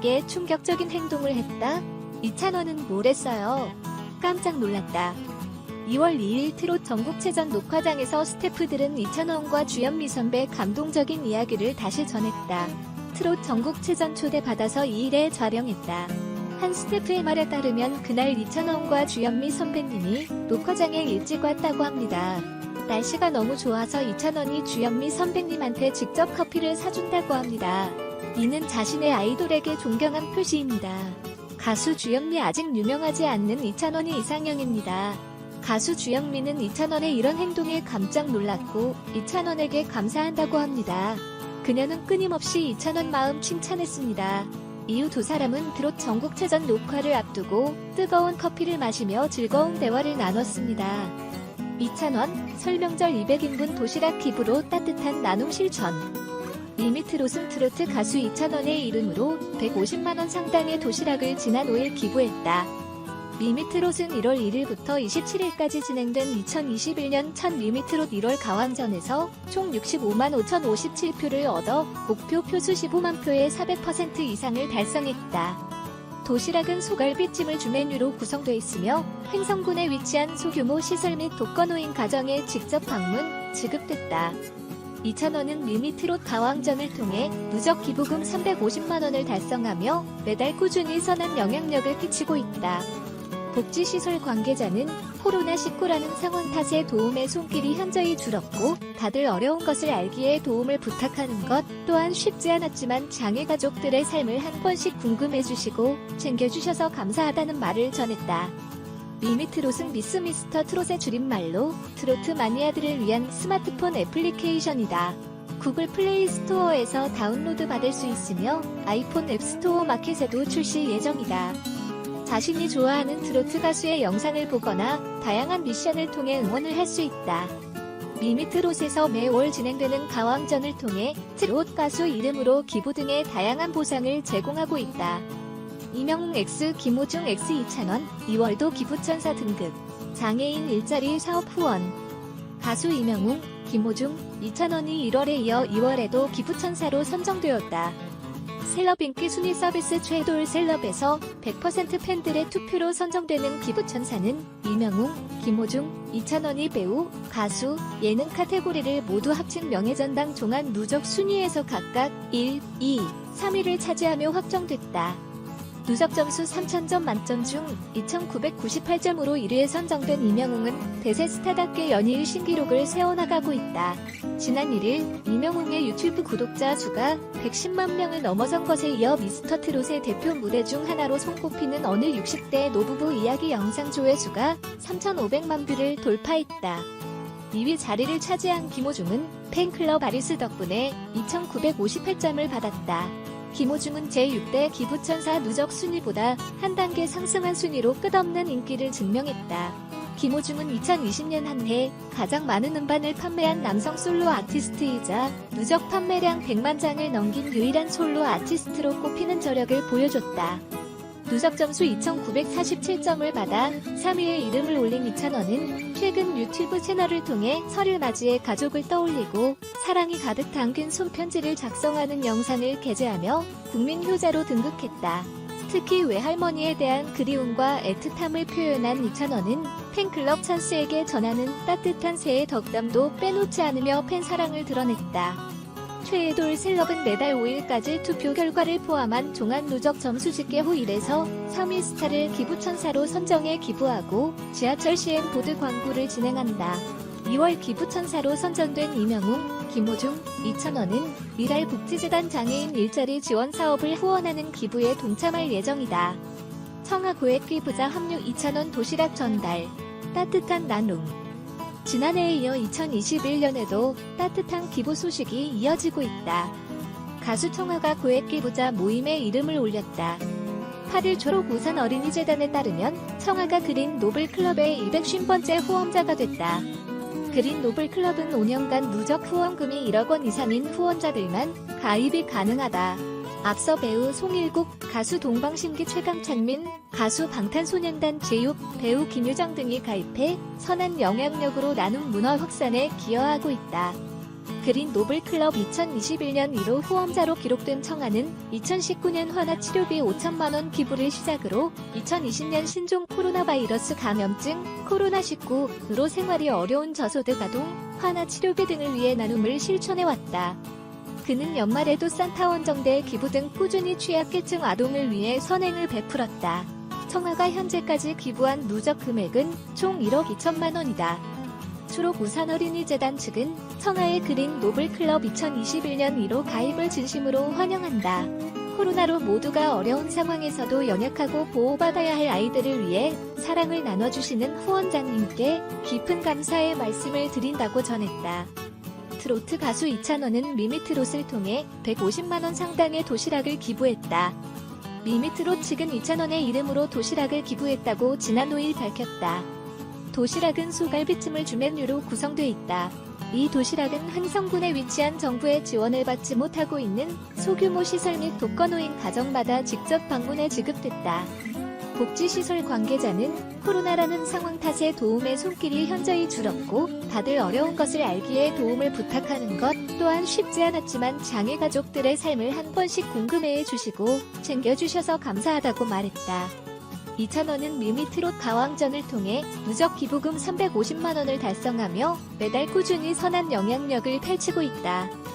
게 충격적인 행동을 했다. 이찬원은 뭘 했어요? 깜짝 놀랐다. 2월 2일 트롯 전국체전 녹화장에서 스태프들은 이찬원과 주현미 선배 감동적인 이야기를 다시 전했다. 트롯 전국체전 초대받아서 2일에 촬영했다. 한 스태프의 말에 따르면 그날 이찬원과 주현미 선배님이 녹화장에 일찍 왔다고 합니다. 날씨가 너무 좋아서 이찬원이 주현미 선배님한테 직접 커피를 사준다고 합니다. 이는 자신의 아이돌에게 존경한 표시입니다. 가수 주현미 아직 유명하지 않는 이찬원이 이상형입니다. 가수 주현미는 이찬원의 이런 행동에 깜짝 놀랐고 이찬원에게 감사한다고 합니다. 그녀는 끊임없이 이찬원 마음 칭찬했습니다. 이후 두 사람은 트롯 전국체전 녹화를 앞두고 뜨거운 커피를 마시며 즐거운 대화를 나눴습니다. 이찬원, 설명절 200인분 도시락 기부로 따뜻한 나눔 실천. 리미트롯은 트로트 가수 이찬원의 이름으로 150만원 상당의 도시락을 지난 5일 기부했다. 리미트롯은 1월 1일부터 27일까지 진행된 2021년 첫 리미트롯 1월 가왕전에서 총 65만 5,057표를 얻어 목표 표수 15만 표의 400% 이상을 달성했다. 도시락은 소갈비찜을 주 메뉴로 구성되어 있으며 횡성군에 위치한 소규모 시설 및 독거노인 가정에 직접 방문, 지급됐다. 이찬원은 리미트롯 가왕전을 통해 누적 기부금 350만원을 달성하며 매달 꾸준히 선한 영향력을 끼치고 있다. 복지시설 관계자는 코로나19라는 상황 탓에 도움의 손길이 현저히 줄었고 다들 어려운 것을 알기에 도움을 부탁하는 것 또한 쉽지 않았지만 장애 가족들의 삶을 한 번씩 궁금해 주시고 챙겨주셔서 감사하다는 말을 전했다. 리미트롯은 미스 미스터 트롯의 줄임말로 트로트 마니아들을 위한 스마트폰 애플리케이션이다. 구글 플레이 스토어에서 다운로드 받을 수 있으며 아이폰 앱스토어 마켓에도 출시 예정이다. 자신이 좋아하는 트로트 가수의 영상을 보거나 다양한 미션을 통해 응원을 할 수 있다. 미미트롯에서 매월 진행되는 가왕전을 통해 트롯 가수 이름으로 기부 등의 다양한 보상을 제공하고 있다. 이명웅 X, 김호중 X 2,000원, 2월도 기부천사 등급, 장애인 일자리 사업 후원, 가수 이명웅, 김호중, 2,000원이 1월에 이어 2월에도 기부천사로 선정되었다. 셀럽 인기 순위 서비스 최돌 셀럽에서 100% 팬들의 투표로 선정되는 기부천사는 이명웅, 김호중, 이찬원이 배우, 가수, 예능 카테고리를 모두 합친 명예전당 종합 누적 순위에서 각각 1, 2, 3위를 차지하며 확정됐다. 누적 점수 3,000점 만점 중 2,998점으로 1위에 선정된 이명웅은 대세 스타답게 연일 신기록을 세워나가고 있다. 지난 1일 이명웅의 유튜브 구독자 수가 110만 명을 넘어선 것에 이어 미스터 트롯의 대표 무대 중 하나로 손꼽히는 어느 60대 노부부 이야기 영상 조회수가 3,500만 뷰를 돌파했다. 2위 자리를 차지한 김호중은 팬클럽 아리스 덕분에 2,958점을 받았다. 김호중은 제6대 기부천사 누적 순위보다 한 단계 상승한 순위로 끝없는 인기를 증명했다. 김호중은 2020년 한 해 가장 많은 음반을 판매한 남성 솔로 아티스트이자 누적 판매량 100만 장을 넘긴 유일한 솔로 아티스트로 꼽히는 저력을 보여줬다. 누적 점수 2,947점을 받아 3위에 이름을 올린 이찬원은 최근 유튜브 채널을 통해 설을 맞이해 가족을 떠올리고 사랑이 가득 담긴 손편지를 작성하는 영상을 게재하며 국민 효자로 등극했다. 특히 외할머니에 대한 그리움과 애틋함을 표현한 이찬원은 팬클럽 찬스에게 전하는 따뜻한 새해 덕담도 빼놓지 않으며 팬 사랑을 드러냈다. 최애돌 셀럽은 매달 5일까지 투표 결과를 포함한 종합 누적 점수 집계 후 1에서 3위 스타를 기부천사로 선정해 기부하고 지하철 시행 보드 광고를 진행한다. 2월 기부천사로 선정된 이명웅, 김호중, 이찬원은 미랄 복지재단 장애인 일자리 지원 사업을 후원하는 기부에 동참할 예정이다. 청하 고액 기부자 합류 2,000원 도시락 전달, 따뜻한 나눔. 지난해에 이어 2021년에도 따뜻한 기부 소식이 이어지고 있다. 가수 청아가 고액 기부자 모임에 이름을 올렸다. 8일 초록 우산 어린이재단에 따르면 청아가 그린 노블클럽의 250번째 후원자가 됐다. 그린 노블클럽은 5년간 누적 후원금이 1억 원 이상인 후원자들만 가입이 가능하다. 앞서 배우 송일국, 가수 동방신기 최강찬민, 가수 방탄소년단 제육, 배우 김유정 등이 가입해 선한 영향력으로 나눔 문화 확산에 기여하고 있다. 그린 노블클럽 2021년 1호 후원자로 기록된 청아는 2019년 환아 치료비 5천만원 기부를 시작으로 2020년 신종 코로나 바이러스 감염증 코로나19으로 생활이 어려운 저소득 아동, 환아 치료비 등을 위해 나눔을 실천해왔다. 그는 연말에도 산타 원 정대 기부 등 꾸준히 취약계층 아동을 위해 선행을 베풀었다. 청아가 현재까지 기부한 누적 금액은 총 1억 2천만 원이다. 초록 우산 어린이 재단 측은 청아의 그린 노블클럽 2021년 1호 가입을 진심으로 환영한다. 코로나로 모두가 어려운 상황에서도 연약하고 보호받아야 할 아이들을 위해 사랑을 나눠주시는 후원자님께 깊은 감사의 말씀을 드린다고 전했다. 트로트 가수 이찬원은 미미트롯을 통해 150만원 상당의 도시락을 기부했다. 미미트롯 측은 이찬원의 이름으로 도시락을 기부했다고 지난 5일 밝혔다. 도시락은 소갈비찜을 주 메뉴로 구성돼 있다. 이 도시락은 흥성군에 위치한 정부의 지원을 받지 못하고 있는 소규모 시설 및 독거노인 가정마다 직접 방문해 지급됐다. 복지시설 관계자는 코로나라는 상황 탓에 도움의 손길이 현저히 줄었고 다들 어려운 것을 알기에 도움을 부탁하는 것 또한 쉽지 않았지만 장애 가족들의 삶을 한 번씩 궁금해해 주시고 챙겨주셔서 감사하다고 말했다. 이찬원은 미미트롯 가왕전을 통해 누적 기부금 350만원을 달성하며 매달 꾸준히 선한 영향력을 펼치고 있다.